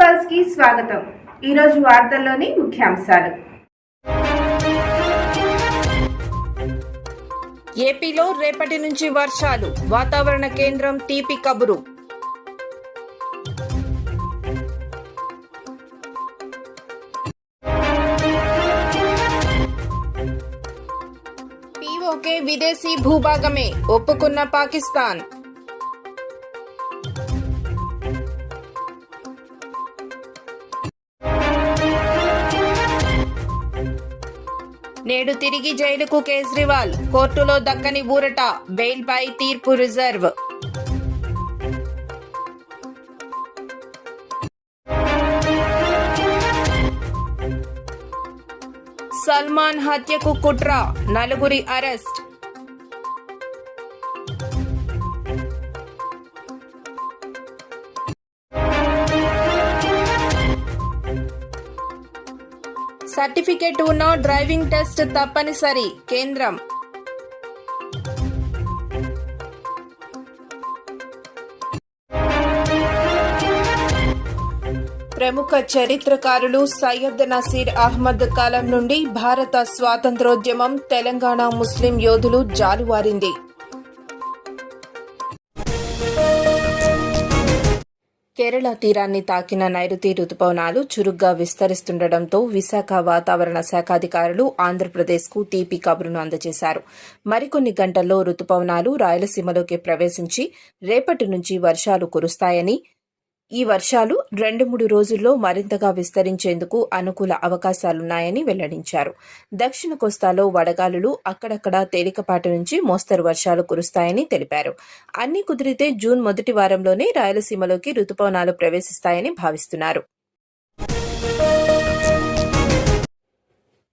పల్స్కి స్వాగతం. ఈరోజు వార్తల్లోని ముఖ్యాంశాలు. ఏపీలో రేపటి నుంచి వర్షాలు. వాతావరణ కేంద్రం తీపి కబురు. పీఓకే విదేశీ భూభాగమే. ఒప్పుకున్న పాకిస్తాన్. నేడు తిరిగి జైలుకు కేజ్రీవాల్. కోర్టులో దక్కని ఊరట బెయిల్పై తీర్పు రిజర్వ్. సల్మాన్ హత్యకు కుట్ర నలుగురి అరెస్ట్. సర్టిఫికెట్ ఉన్న డ్రైవింగ్ టెస్ట్ తప్పనిసరి కేంద్రం. ప్రముఖ చరిత్రకారులు సయ్యద్ నసీర్ అహ్మద్ కాలం నుండి భారత స్వాతంత్రోద్యమం తెలంగాణ ముస్లిం యోధులు జాలువారింది. కేరళ తీరాన్ని తాకిన నైరుతి రుతుపవనాలు చురుగ్గా విస్తరిస్తుండటంతో విశాఖ వాతావరణ శాఖ అధికారులు ఆంధ్రప్రదేశ్కు తీపి కబురును అందజేశారు. మరికొన్ని గంటల్లో రుతుపవనాలు రాయలసీమలోకి ప్రవేశించి రేపటి నుంచి వర్షాలు కురుస్తాయని ఈ వర్షాలు రెండు మూడు రోజుల్లో మరింతగా విస్తరించేందుకు అనుకూల అవకాశాలున్నాయని వెల్లడించారు. దక్షిణ కోస్తాలో వడగాలులు అక్కడక్కడ తేలికపాటి నుంచి మోస్తరు వర్షాలు కురుస్తాయని తెలిపారు. అన్ని కుదిరితే జూన్ మొదటి వారంలోనే రాయలసీమలోకి రుతుపవనాలు ప్రవేశిస్తాయని భావిస్తున్నారు.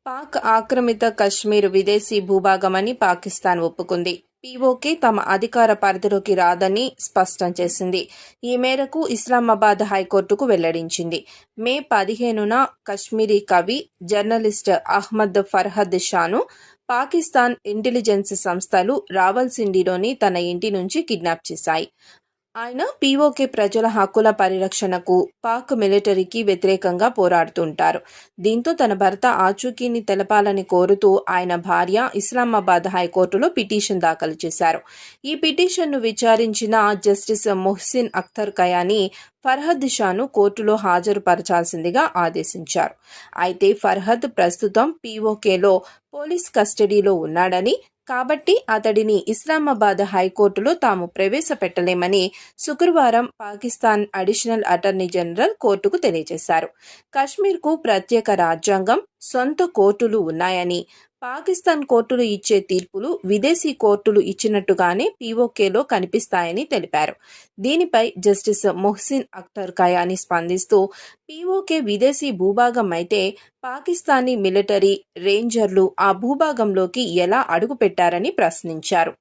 పాక్ ఆక్రమిత కశ్మీర్ విదేశీ భూభాగమని పాకిస్తాన్ ఒప్పుకుంది. పీఓకే తమ అధికార పరిధిలోకి రాదని స్పష్టం చేసింది. ఈ మేరకు ఇస్లామాబాద్ హైకోర్టుకు వెల్లడించింది. మే పదిహేనున కశ్మీరీ కవి జర్నలిస్ట్ అహ్మద్ ఫర్హద్ షాను పాకిస్తాన్ ఇంటెలిజెన్స్ సంస్థలు రావల్సిండిలోని తన ఇంటి నుంచి కిడ్నాప్ చేశాయి. ఆయన పీఓకే ప్రజల హక్కుల పరిరక్షణకు పాక్ మిలిటరీకి వ్యతిరేకంగా పోరాడుతుంటారు. దీంతో తన భర్త ఆచూకీని తెలపాలని కోరుతూ ఆయన భార్య ఇస్లామాబాద్ హైకోర్టులో పిటిషన్ దాఖలు చేశారు. ఈ పిటిషన్ను విచారించిన జస్టిస్ మొహ్సిన్ అఖ్తర్ కయాని ఫర్హద్ షాను కోర్టులో హాజరుపరచాల్సిందిగా ఆదేశించారు. అయితే ఫర్హద్ ప్రస్తుతం పీఓకేలో పోలీస్ కస్టడీలో ఉన్నాడని కాబట్టి అతడిని ఇస్లామాబాద్ హైకోర్టులో తాము ప్రవేశపెట్టలేమని శుక్రవారం పాకిస్తాన్ అడిషనల్ అటార్నీ జనరల్ కోర్టుకు తెలియజేశారు. కశ్మీర్కు ప్రత్యేక రాజ్యాంగం సొంత కోర్టులు ఉన్నాయని పాకిస్తాన్ కోర్టులు ఇచ్చే తీర్పులు విదేశీ కోర్టులు ఇచ్చినట్టుగానే పీఓకేలో కనిపిస్తాయని తెలిపారు. దీనిపై జస్టిస్ మొహ్సిన్ అఖ్తర్ కయాని స్పందిస్తూ పీఓకే విదేశీ భూభాగం అయితే పాకిస్తానీ మిలిటరీ రేంజర్లు ఆ భూభాగంలోకి ఎలా అడుగుపెట్టారని ప్రశ్నించారు.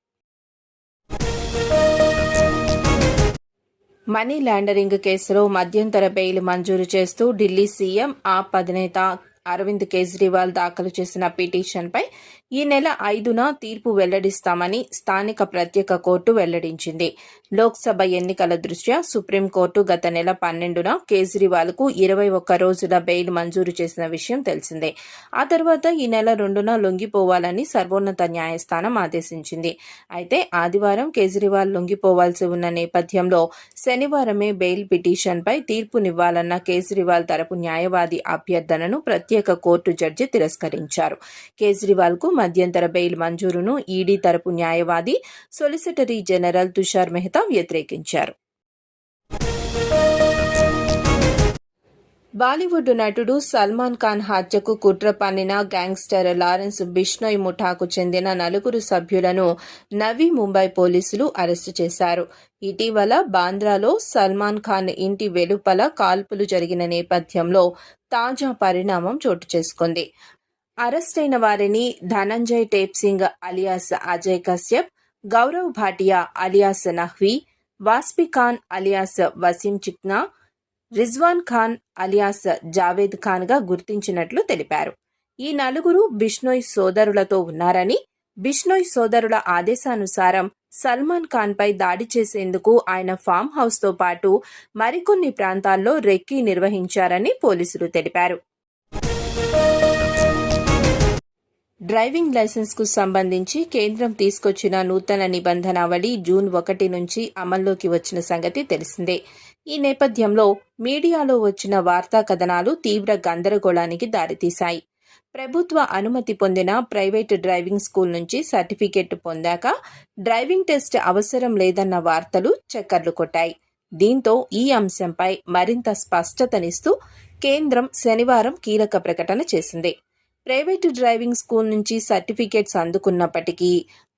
మనీ ల్యాండరింగ్ కేసులో మధ్యంతర బెయిల్ మంజూరు చేస్తూ ఢిల్లీ సీఎం ఆప్ అధినేత అరవింద్ కేజ్రీవాల్ దాఖలు చేసిన పిటిషన్పై ఈ నెల ఐదున తీర్పు వెల్లడిస్తామని స్థానిక ప్రత్యేక కోర్టు వెల్లడించింది. లోక్సభ ఎన్నికల దృష్ట్యా సుప్రీంకోర్టు గత నెల పన్నెండున కేజ్రీవాల్కు ఇరవై ఒక్క రోజుల బెయిల్ మంజూరు చేసిన విషయం తెలిసిందే. ఆ తర్వాత ఈ నెల రెండున లొంగిపోవాలని సర్వోన్నత న్యాయస్థానం ఆదేశించింది. అయితే ఆదివారం కేజ్రీవాల్ లొంగిపోవాల్సి ఉన్న నేపథ్యంలో శనివారమే బెయిల్ పిటిషన్పై తీర్పునివ్వాలన్న కేజ్రీవాల్ తరపు న్యాయవాది అభ్యర్థనను ప్రత్యేక కోర్టు జడ్జి తిరస్కరించారు. కేజ్రీవాల్కు మధ్యంతర బెయిల్ మంజూరును ఈడీ తరపు న్యాయవాది సొలిసిటరీ జనరల్ తుషార్ మెహతా వ్యతిరేకించారు. బాలీవుడ్ నటుడు సల్మాన్ ఖాన్ హత్యకు కుట్ర పన్నిన గ్యాంగ్స్టర్ లారెన్స్ బిష్నోయ్ ముఠాకు చెందిన నలుగురు సభ్యులను నవీ ముంబై పోలీసులు అరెస్టు చేశారు. ఇటీవల బాంద్రాలో సల్మాన్ ఖాన్ ఇంటి వెలుపల కాల్పులు జరిగిన నేపథ్యంలో తాజా పరిణామం చోటు చేసుకుంది. అరెస్టైన వారిని Dhananjay Tape Singh alias Ajay Kashyap Gaurav Bhatia alias Nahvi Vaspi Khan alias Wasim Chikna Rizwan Khan alias Javed ఖాన్గా గుర్తించినట్లు తెలిపారు. ఈ నలుగురు బిష్నోయ్ సోదరులతో ఉన్నారని బిష్నోయ్ సోదరుల ఆదేశానుసారం సల్మాన్ ఖాన్పై దాడి చేసేందుకు ఆయన ఫామ్ హౌస్తో పాటు మరికొన్ని ప్రాంతాల్లో రెక్కీ నిర్వహించారని పోలీసులు తెలిపారు. డ్రైవింగ్ లైసెన్స్కు సంబంధించి కేంద్రం తీసుకొచ్చిన నూతన నిబంధనావళి జూన్ ఒకటి నుంచి అమల్లోకి వచ్చిన సంగతి తెలిసిందే. ఈ నేపథ్యంలో మీడియాలో వచ్చిన వార్తా కథనాలు తీవ్ర గందరగోళానికి దారితీశాయి. ప్రభుత్వ అనుమతి పొందిన ప్రైవేటు డ్రైవింగ్ స్కూల్ నుంచి సర్టిఫికెట్ పొందాక డ్రైవింగ్ టెస్ట్ అవసరం లేదన్న వార్తలు చక్కర్లు కొట్టాయి. దీంతో ఈ అంశంపై మరింత స్పష్టతనిస్తూ కేంద్రం శనివారం కీలక ప్రకటన చేసింది. ప్రైవేటు డ్రైవింగ్ స్కూల్ నుంచి సర్టిఫికేట్స్ అందుకున్నప్పటికీ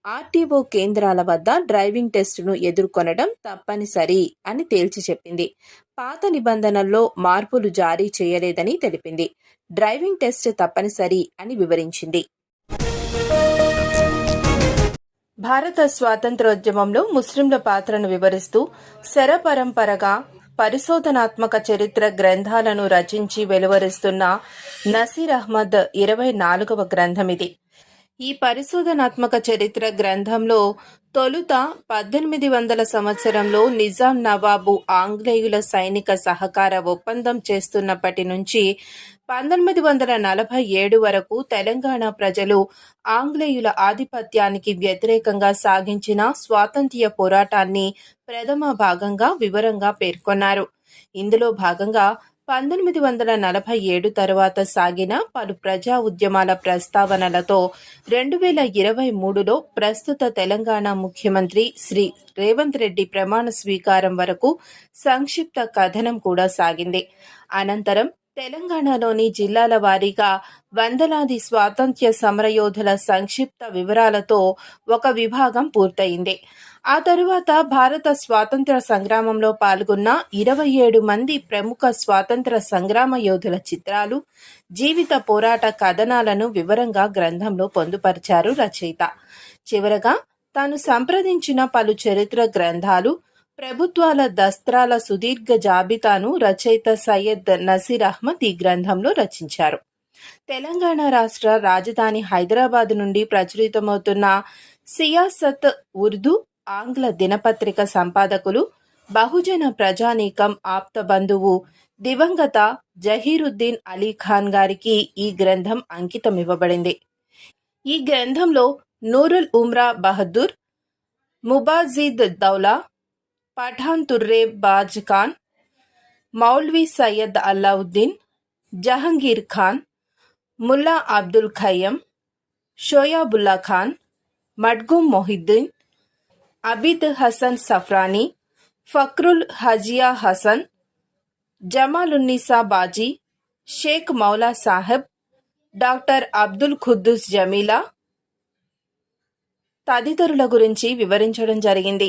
ఆర్టీఓ కేంద్రాల వద్ద డ్రైవింగ్ టెస్టును ఎదుర్కొనడం తప్పనిసరి అని తేల్చి చెప్పింది. పాత నిబంధనల్లో మార్పులు జారీ చేయలేదని తెలిపింది. డ్రైవింగ్ టెస్ట్ తప్పనిసరి అని వివరించింది. భారత స్వాతంత్రోద్యమంలో ముస్లింల పాత్రను వివరిస్తూ శరపరంపరగా పరిశోధనాత్మక చరిత్ర గ్రంథాలను రచించి వెలువరిస్తున్న నసీర్ అహ్మద్ ఇరవై నాలుగవ గ్రంథం ఇది. ఈ పరిశోధనాత్మక చరిత్ర గ్రంథంలో తొలుత పద్దెనిమిది వందల సంవత్సరంలో నిజాం నవాబు ఆంగ్లేయుల సైనిక సహకార ఒప్పందం చేస్తున్నప్పటి నుంచి పంతొమ్మిది వందల నలభై ఏడు వరకు తెలంగాణ ప్రజలు ఆంగ్లేయుల ఆధిపత్యానికి వ్యతిరేకంగా సాగించిన స్వాతంత్ర్య పోరాటాన్ని ప్రథమ భాగంగా వివరంగా పేర్కొన్నారు. ఇందులో భాగంగా పంతొమ్మిది వందల నలభై ఏడు తరువాత సాగిన పలు ప్రజా ఉద్యమాల ప్రస్తావనలతో రెండు వేల ఇరవై మూడులో ప్రస్తుత తెలంగాణ ముఖ్యమంత్రి శ్రీ రేవంత్ రెడ్డి ప్రమాణ స్వీకారం వరకు సంక్షిప్త కథనం కూడా సాగింది. అనంతరం తెలంగాణలోని జిల్లాల వారీగా వందలాది స్వాతంత్ర్య సమరయోధుల సంక్షిప్త వివరాలతో ఒక విభాగం పూర్తయింది. ఆ తరువాత భారత స్వాతంత్ర సంగ్రామంలో పాల్గొన్న ఇరవై ఏడు మంది ప్రముఖ స్వాతంత్ర సంగ్రామ యోధుల చిత్రాలు జీవిత పోరాట కథనాలను వివరంగా గ్రంథంలో పొందుపరిచారు రచయిత. చివరగా తాను సంప్రదించిన పలు చరిత్ర గ్రంథాలు ప్రభుత్వాల దస్త్రాల సుదీర్ఘ జాబితాను రచయిత సయ్యద్ నసీర్ అహ్మద్ ఈ గ్రంథంలో రచించారు. తెలంగాణ రాష్ట్ర రాజధాని హైదరాబాద్ నుండి ప్రచురితమవుతున్న సియాసత్ ఉర్దూ ఆంగ్ల దినపత్రిక సంపాదకులు బహుజన ప్రజానీకం ఆప్త బంధువు దివంగత జహీరుద్దీన్ అలీ ఖాన్ గారికి ఈ గ్రంథం అంకితమివ్వబడింది. ఈ గ్రంథంలో నూరుల్ ఉమ్రా బహదూర్ ముబాజిద్ దౌలా పఠాన్ తుర్రే బాజ్ ఖాన్ మౌల్వీ సయ్యద్ అల్లావుద్దీన్ జహంగీర్ ఖాన్ ముల్లా అబ్దుల్ ఖయ్యం షోయాబుల్లా ఖాన్ మడ్గుమ్ మొహిద్దీన్ అబిద్ హసన్ సఫ్రానీ ఫక్రుల్ హజియా హసన్ జమాలున్నీసా బాజీ షేక్ మౌలా సాహెబ్ డాక్టర్ అబ్దుల్ ఖుద్దూస్ జమీలా తదితరుల గురించి వివరించడం జరిగింది.